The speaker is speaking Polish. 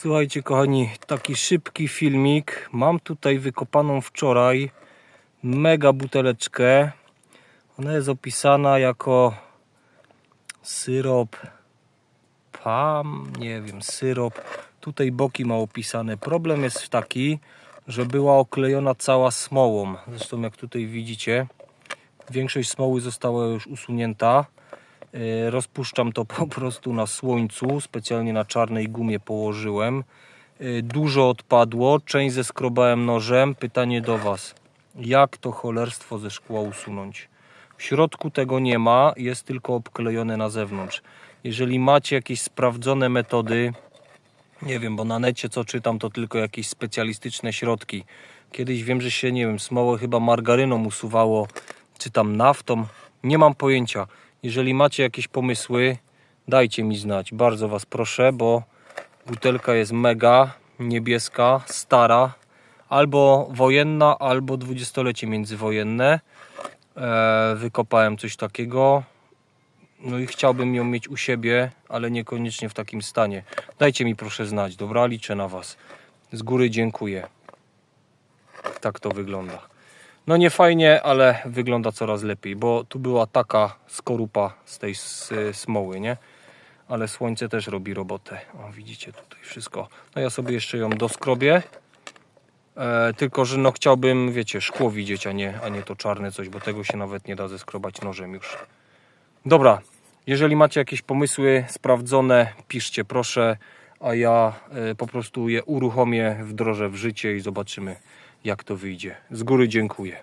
Słuchajcie kochani, taki szybki filmik. Mam tutaj wykopaną wczoraj mega buteleczkę. Ona jest opisana jako syrop PAM, nie wiem, syrop. Tutaj boki ma opisane. Problem jest taki, że była oklejona cała smołą. Zresztą jak tutaj widzicie, większość smoły została już usunięta. E, Rozpuszczam to po prostu na słońcu, specjalnie na czarnej gumie położyłem. E, Dużo odpadło, część zeskrobałem nożem. Pytanie do Was, jak to cholerstwo ze szkła usunąć? W środku tego nie ma, jest tylko obklejone na zewnątrz. Jeżeli macie jakieś sprawdzone metody, nie wiem, bo na necie co czytam, to tylko jakieś specjalistyczne środki. Kiedyś wiem, że się, nie wiem, smołę chyba margaryną usuwało, czy tam naftą. Nie mam pojęcia. Jeżeli macie jakieś pomysły, dajcie mi znać. Bardzo Was proszę, bo butelka jest mega niebieska, stara, albo wojenna, albo dwudziestolecie międzywojenne. E, wykopałem coś takiego. No i chciałbym ją mieć u siebie, ale niekoniecznie w takim stanie. Dajcie mi proszę znać, dobra? Liczę na Was. Z góry dziękuję. Tak to wygląda. No nie fajnie, ale wygląda coraz lepiej, bo tu była taka skorupa z tej smoły, nie? Ale słońce też robi robotę. O, widzicie tutaj wszystko. No ja sobie jeszcze ją doskrobię. E, tylko, że no chciałbym, wiecie, szkło widzieć, a nie, a nie to czarne coś, bo tego się nawet nie da zeskrobać nożem już. Dobra, jeżeli macie jakieś pomysły sprawdzone, piszcie proszę, a ja e, po prostu je uruchomię, wdrożę w życie i zobaczymy jak to wyjdzie. Z góry dziękuję.